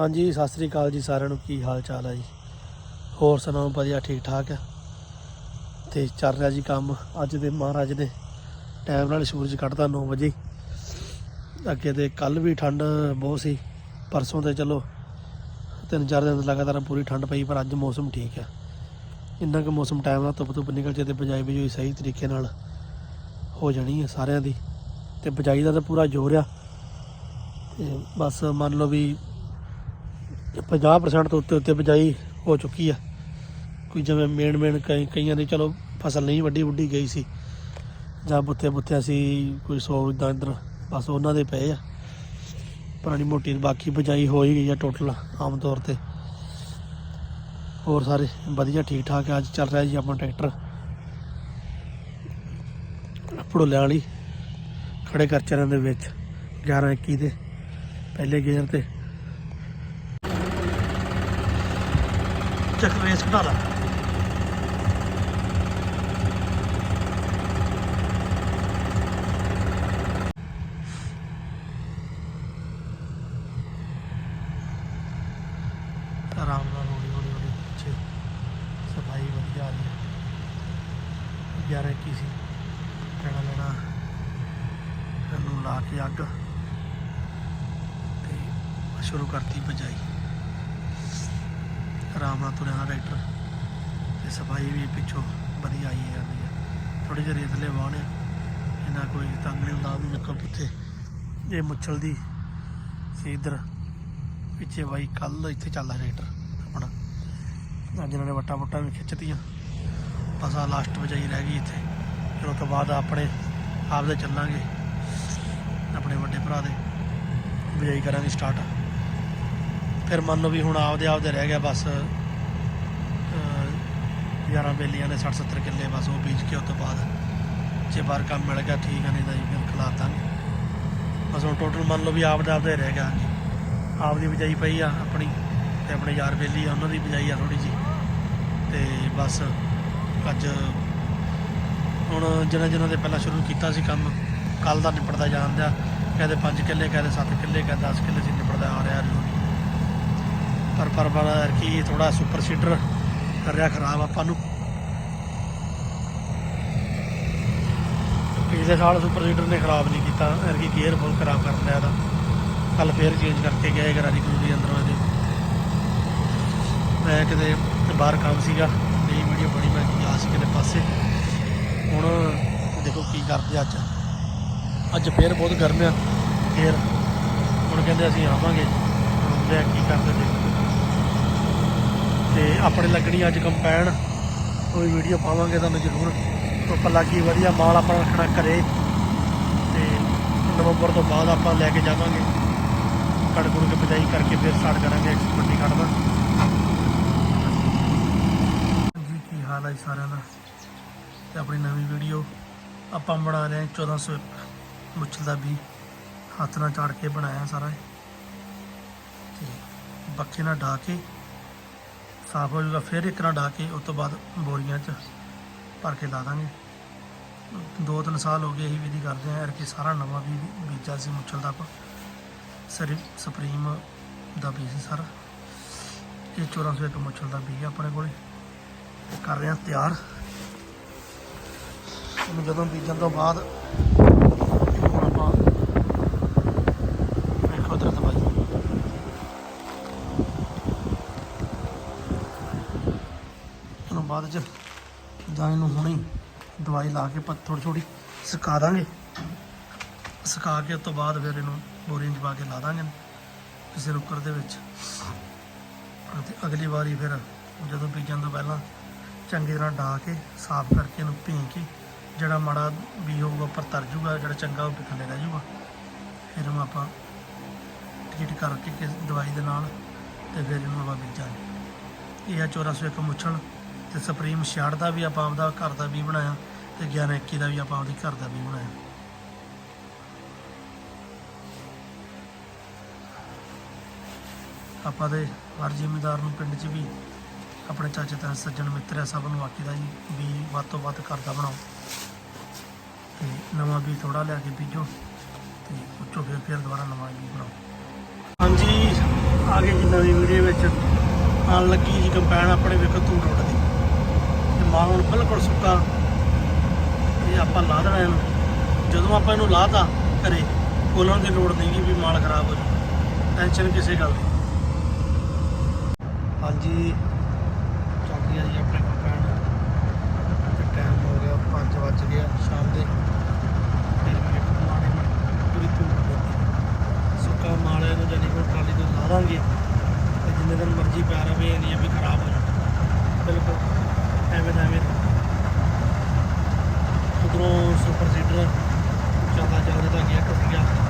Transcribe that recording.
ਹਾਂਜੀ, ਸਤਿ ਸ੍ਰੀ ਅਕਾਲ ਜੀ ਸਾਰਿਆਂ ਨੂੰ। ਕੀ ਹਾਲ ਚਾਲ ਹੈ ਜੀ? ਹੋਰ ਸੁਣਾਓ ਵਧੀਆ, ਠੀਕ ਠਾਕ ਹੈ ਤੇ ਚੱਲ ਰਿਹਾ ਜੀ ਕੰਮ ਅੱਜ ਦੇ, ਮਹਾਰਾਜ ਨੇ ਟਾਈਮ ਨਾਲ ਸੂਰਜ ਕੱਢਦਾ 9 ਵਜੇ। ਅੱਗੇ ਤੇ ਕੱਲ ਵੀ ਠੰਡ ਬਹੁਤ ਸੀ, ਪਰਸੋਂ ਤੇ ਚਲੋ ਤਿੰਨ ਚਾਰ ਦਿਨ ਲਗਾਤਾਰ ਪੂਰੀ ਠੰਡ ਪਈ, ਪਰ ਅੱਜ ਮੌਸਮ ਠੀਕ ਹੈ ਇੰਨਾ ਕੁ ਮੌਸਮ ਟਾਈਮ ਨਾਲ ਧੁੱਪ ਧੁੱਪ ਨਿਕਲ ਜੇ ਤੇ ਬਜਾਈ ਬਜੂਈ ਸਹੀ ਤਰੀਕੇ ਨਾਲ ਹੋ ਜਾਣੀ ਹੈ ਸਾਰਿਆਂ ਦੀ। ਤੇ ਬਜਾਈ ਦਾ ਤਾਂ ਪੂਰਾ ਜ਼ੋਰ ਆ। ਤੇ ਬਸ ਮੰਨ ਲਓ ਵੀ 50% ਤੋਂ ਉੱਤੇ ਉੱਤੇ ਬਜਾਈ ਹੋ ਚੁੱਕੀ ਆ। ਕੋਈ ਜਿਵੇਂ ਮੇਨ ਮੇਨ ਕਈ ਕਈਆਂ ਦੀ ਚਲੋ ਫਸਲ ਨਹੀਂ ਵੱਡੀ ਵੱਡੀ ਗਈ ਸੀ। ਜਾਂ ਬੁੱਥੇ ਬੁੱਥਿਆਂ ਸੀ ਕੋਈ ਸੌ ਇਦਾਂ ਇੱਧਰ ਬਸ ਉਹਨਾਂ ਦੇ ਪਏ ਆ। ਪੁਰਾਣੀ ਮੋਟੀ ਬਾਕੀ ਬਜਾਈ ਹੋ ਹੀ ਗਈ ਆ ਟੋਟਲ ਆਮ ਤੌਰ ਤੇ। ਹੋਰ ਸਾਰੇ ਵਧੀਆ ਠੀਕ ਠਾਕ ਆ। ਅੱਜ ਚੱਲ ਰਿਹਾ ਜੀ ਆਪਣਾ ਟਰੈਕਟਰ। ਪੜੋਲਿਆਂ ਵਾਲੀ ਖੜੇ ਕਰਚਰਾਂ ਦੇ ਵਿੱਚ। 11 21 ਦੇ। ਪਹਿਲੇ ਗੇਅਰ ਤੇ। ਚੱਕ ਰੇਸ ਘਟਾ ਲਾ। ਆਰਾਮ ਨਾਲ ਹੌਲੀ ਹੌਲੀ ਹੌਲੀ ਪਿੱਛੇ ਸਫ਼ਾਈ ਵਧੀਆ ਆ ਰਹੀ ਹੈ। 11 ਕੀ ਸੀ? ਲੈਣਾ ਲੈਣਾ। ਇਹਨੂੰ ਲਾ ਕੇ ਅੱਗ। ਤੇ ਸ਼ੁਰੂ ਕਰਤੀ ਭਜਾਈ। ਆਰਾਮ ਨਾਲ ਤੁਰਿਆ ਟਰੈਕਟਰ ਤੇ ਸਫ਼ਾਈ ਵੀ ਪਿੱਛੋਂ ਵਧੀਆ ਆਈ ਜਾਂਦੀ ਹੈ ਥੋੜੀ ਜਿਹੇ ਰੇਤਲੇ ਵਾਹਣ ਆ। ਇਹਨਾਂ ਕੋਈ ਤੰਗ ਨਹੀਂ ਹੁੰਦਾ ਵੀ ਨੱਕਲ ਪਿੱਛੇ ਇਹ ਮੁੱਛਲ ਦੀ ਸੀ ਇਧਰ ਪਿੱਛੇ ਬਾਈ ਕੱਲ ਇੱਥੇ ਚੱਲਦਾ ਟਰੈਕਟਰ ਆਪਣਾ। ਅੱਜ ਇਹਨਾਂ ਨੇ ਵੱਟਾ ਵੱਟਾ ਵੀ ਖਿੱਚਤੀਆਂ। ਬਸ ਆ ਲਾਸਟ ਵਜਾਈ ਰਹਿ ਗਈ ਇੱਥੇ। ਫਿਰ ਉਹ ਤੋਂ ਬਾਅਦ ਆਪਣੇ ਆਪ ਦੇ ਚੱਲਾਂਗੇ। ਆਪਣੇ ਵੱਡੇ ਭਰਾ ਦੇ। ਵਜਾਈ ਕਰਾਂਗੇ ਸਟਾਰਟ ਫਿਰ ਮੰਨ ਲਓ ਵੀ ਹੁਣ ਆਪਦੇ ਆਪਦੇ ਰਹਿ ਗਿਆ ਬਸ ਅਹ, 11 ਬੇਲੀਆਂ ਨੇ 60 70 ਕਿੱਲੇ ਬਸ ਉਹ ਬੀਜ ਕੇ ਉਸ ਤੋਂ ਬਾਅਦ ਜੇ ਬਾਹਰ ਕੰਮ ਮਿਲ ਗਿਆ ਠੀਕ ਆ ਨਹੀਂ ਤਾਂ ਜੀ ਫਿਰ ਖਿਲਾ ਦਾਂਗੇ। ਬਸ ਹੁਣ ਟੋਟਲ ਮੰਨ ਲਓ ਵੀ ਆਪਦਾ ਆਪਦਾ ਰਹਿ ਗਿਆ ਹਾਂਜੀ। ਆਪਦੀ ਬਿਜਾਈ ਪਈ ਆ ਆਪਣੀ ਤੇ ਆਪਣੇ ਯਾਰ ਬੇਲੀ ਆ ਉਹਨਾਂ ਦੀ ਬਿਜਾਈ ਆ ਥੋੜੀ ਜੀ ਤੇ ਬਸ ਅੱਜ ਹੁਣ ਜਿਹਨਾਂ ਜਿਹਨਾਂ ਦੇ ਪਹਿਲਾਂ ਸ਼ੁਰੂ ਕੀਤਾ ਸੀ ਕੰਮ ਕੱਲ ਦਾ ਨਿਪਟਦਾ ਜਾਂਦਾ ਕਹਿੰਦੇ 5 ਕਿੱਲੇ ਕਹਿੰਦੇ 7 ਕਿੱਲੇ ਕਹਿੰਦੇ 10 ਕਿੱਲੇ ਸੀ ਨਿਪਟਦਾ ਆ ਰਿਹਾ ਰੋਜ਼ ਪਰ ਪਰ ਪਰ ਕੀ ਥੋੜਾ ਸੁਪਰ ਸੀਡਰ ਕਰ ਰਿਹਾ ਖਰਾਬ ਆਪਾਂ ਨੂੰ। ਪਿਛਲੇ ਸਾਲ ਸੁਪਰ ਸੀਡਰ ਨੇ ਖਰਾਬ ਨਹੀਂ ਕੀਤਾ ਐਰਕੀ ਗੇਅਰ ਫੁੱਲ ਖਰਾਬ ਕਰ ਲਿਆ ਇਹਦਾ ਕੱਲ ਫੇਰ ਚੇਂਜ ਕਰਕੇ ਗਏ ਗਰਾਰੀ ਗੁਰੀ ਅੰਦਰੋਂ ਇਹਦੇ। ਮੈਂ ਕਿਤੇ ਬਾਹਰ ਕੰਮ ਸੀਗਾ ਨਹੀਂ ਵੀਡੀਓ ਬਣੀ, ਮੈਂ ਗਿਆ ਸੀ ਕਿਤੇ ਪਾਸੇ। ਹੁਣ ਦੇਖੋ ਕੀ ਕਰਦੇ ਅੱਜ। ਅੱਜ ਫੇਰ ਬਹੁਤ ਗਰਮ ਆ, ਫੇਰ ਹੁਣ ਕਹਿੰਦੇ ਅਸੀਂ ਆਵਾਂਗੇ। ਹੁੰਦੇ ਆ, ਕੀ ਕਰਦੇ ਦੇਖੋ। ਆਪਣੇ ਲੱਗਣੀ ਅੱਜ ਕੰਪੈਨ। ਕੋਈ ਵੀਡੀਓ ਪਾਵਾਂਗੇ ਤੁਹਾਨੂੰ ਜ਼ਰੂਰ। ਧੁੱਪ ਲੱਗੀ, ਵਧੀਆ ਮਾਲ ਆਪਣਾ ਰੱਖਣਾ ਘਰੇ। ਤੇ ਨਵੰਬਰ ਤੋਂ ਬਾਅਦ ਆਪਾਂ ਲੈ ਕੇ ਜਾਵਾਂਗੇ। ਕੜਕੁੜ ਕੇ ਬਜਾਈ ਕਰਕੇ ਫਿਰ ਸਟਾਰਟ ਕਰਾਂਗੇ ਮੰਡੀ ਕੱਢਦਾ। ਜੀ ਕੀ ਹਾਲ ਹੈ ਸਾਰਿਆਂ ਦਾ? ਤੇ ਆਪਣੀ ਨਵੀਂ ਵੀਡੀਓ ਆਪਾਂ ਬਣਾ ਰਹੇ ਹਾਂ 1400 ਮੁੱਛਲ ਦਾ ਵੀ ਹੱਥ ਨਾਲ ਚਾੜ ਕੇ ਬਣਾਇਆ ਸਾਰਾ ਇਹ। ਤੇ ਬੱਕੇ ਨਾਲ ਢਾ ਕੇ ਸਾਫ਼ ਹੋ ਜਾਊਗਾ, ਫਿਰ ਇੱਕ ਨਾ ਢਾ ਕੇ ਉਸ ਤੋਂ ਬਾਅਦ ਬੋਰੀਆਂ 'ਚ ਭਰ ਕੇ ਲਾ ਦਾਂਗੇ। ਦੋ ਤਿੰਨ ਸਾਲ ਹੋ ਗਏ ਇਹੀ ਵਿਧੀ ਕਰਦੇ ਆ ਕਿ ਸਾਰਾ ਨਵਾਂ ਵੀ ਬੀਜਾ ਸੀ ਮੁੱਛਲ ਦਾ ਆਪਾਂ। ਸਰੀ ਸੁਪਰੀਮ ਦਾ ਬੀਜ ਸੀ ਸਾਰਾ। ਇਹ 1400 ਇੱਕ ਮੁੱਛਲ ਦਾ ਬੀਜ ਆ ਆਪਣੇ ਕੋਲੇ। ਕਰ ਰਹੇ ਆ ਤਿਆਰ। ਇਹਨੂੰ ਜਦੋਂ ਬੀਜਣ ਤੋਂ ਬਾਅਦ ਹੁਣ ਆਪਾਂ ਵੇਖੋ ਉਧਰ ਦਵਾਈ ਇਹਨੂੰ ਬਾਅਦ ਚ ਜਾਂ ਇਹਨੂੰ ਹੁਣੇ ਦਵਾਈ ਲਾ ਕੇ ਪੱਤ ਥੋੜੀ ਥੋੜੀ ਸੁਕਾ ਦਾਂਗੇ। ਸੁਕਾ ਕੇ ਉਸ ਤੋਂ ਬਾਅਦ ਫਿਰ ਇਹਨੂੰ ਬੋਰੀਆਂ 'ਚ ਪਾ ਕੇ ਲਾ ਦਾਂਗੇ ਕਿਸੇ ਰੁੱਕਰ ਦੇ ਵਿੱਚ। ਤੇ ਅਗਲੀ ਵਾਰੀ ਫਿਰ ਜਦੋਂ ਬੀਜਣ ਤੋਂ ਪਹਿਲਾਂ ਚੰਗੀ ਤਰ੍ਹਾਂ ਢਾ ਕੇ, ਸਾਫ਼ ਕਰਕੇ ਇਹਨੂੰ ਭੀਂ ਕੇ, ਜਿਹੜਾ ਮਾੜਾ ਬੀ ਹੋਊਗਾ ਉੱਪਰ ਤਰ ਜੂਗਾ, ਜਿਹੜਾ ਚੰਗਾ ਉਹ ਥੱਲੇ ਰਹਿ ਜੂਗਾ। ਫਿਰ ਇਹਨੂੰ ਆਪਾਂ ਟ੍ਰੀਟ ਕਰਕੇ ਕਿਸ ਦਵਾਈ ਦੇ ਨਾਲ ਤੇ ਫਿਰ ਇਹਨੂੰ ਆਪਾਂ ਬੀਜਾਂਗੇ। ਇਹ ਆ 1401 ਮੁੱਛਣ। ਤੇ ਸੁਪਰੀਮ 66 ਦਾ ਵੀ ਆਪਾਂ ਆਪਦਾ ਘਰ ਦਾ ਵੀ ਬਣਾਇਆ ਤੇ 1121 ਦਾ ਵੀ ਆਪਾਂ ਆਪਦੀ ਘਰ ਦਾ ਵੀ ਬਣਾਇਆ। ਆਪਾਂ ਦੇ ਹਰ ਜ਼ਿਮੀਦਾਰ ਨੂੰ ਪਿੰਡ 'ਚ ਵੀ ਆਪਣੇ ਚਾਚੇ ਤਾਏ, ਸੱਜਣ ਮਿੱਤਰ ਆ, ਸਭ ਨੂੰ ਆਖੀਦਾ ਜੀ ਵੀ ਵੱਧ ਤੋਂ ਵੱਧ ਘਰ ਦਾ ਬਣਾਓ। ਤੇ ਨਵਾਂ ਵੀ ਥੋੜਾ ਲਿਆ ਕੇ ਬੀਜੋ ਤੇ ਉੱਚੋ ਫਿਰ ਫਿਰ ਦੁਬਾਰਾ ਨਵਾਂ ਵੀ ਬਣਾਓ। ਹਾਂਜੀ, ਆ ਗਏ ਜੀ ਨਵੀਂ ਵੀਡੀਓ ਵਿੱਚ। ਆਉਣ ਲੱਗੀ ਜੀ ਕੰਪੈਨ, ਆਪਣੇ ਵੇਖੋ ਧੂੜ ਉੱਡਦੀ। ਤੇ ਹੁਣ ਬਿਲਕੁਲ ਸੁੱਕਾ ਇਹ ਆਪਾਂ ਲਾ ਦੇਣਾ ਇਹਨੂੰ। ਜਦੋਂ ਆਪਾਂ ਇਹਨੂੰ ਲਾਤਾ ਘਰੇ, ਖੋਲਣ ਦੀ ਲੋੜ ਨਹੀਂ ਵੀ ਮਾਲ ਖਰਾਬ ਹੋ ਜਾਊ ਟੈਨਸ਼ਨ ਕਿਸੇ ਗੱਲ ਦੀ ਹਾਂਜੀ ਚੱਲ ਆ ਜੀ ਆਪਣੇ ਕੰਪੈਨ ਤੇ ਟਾਈਮ ਹੋ ਗਿਆ 5 ਵੱਜ ਗਿਆ ਸ਼ਾਮ ਦੇ। ਫਿਰ ਵੀ ਇੱਕ ਮਾੜੇ ਮਾੜੇ ਪੂਰੀ ਧੂੜ ਉੱਡਦੀ ਸੁੱਕਾ ਮਾਲ ਇਹਨੂੰ ਜਾਨੀ ਕੋ ਟਰਾਲੀ ਤੋਂ ਲਾ ਦਾਂਗੇ। ਤੇ ਜਿੰਨੇ ਦਿਨ ਮਰਜ਼ੀ ਪਿਆ ਰਵੇ ਇਹ ਨਹੀਂ ਆ ਵੀ ਖਰਾਬ ਹੋ ਜਾਊ ਬਿਲਕੁਲ। ਐਵੇਂ ਦਾ ਐਵੇਂ ਉਧਰੋਂ ਸੁਪਰ ਸੀਡਰ ਚੱਲਦਾ ਚੱਲਦਾ ਤਾਂ ਗਿਆ ਕਿ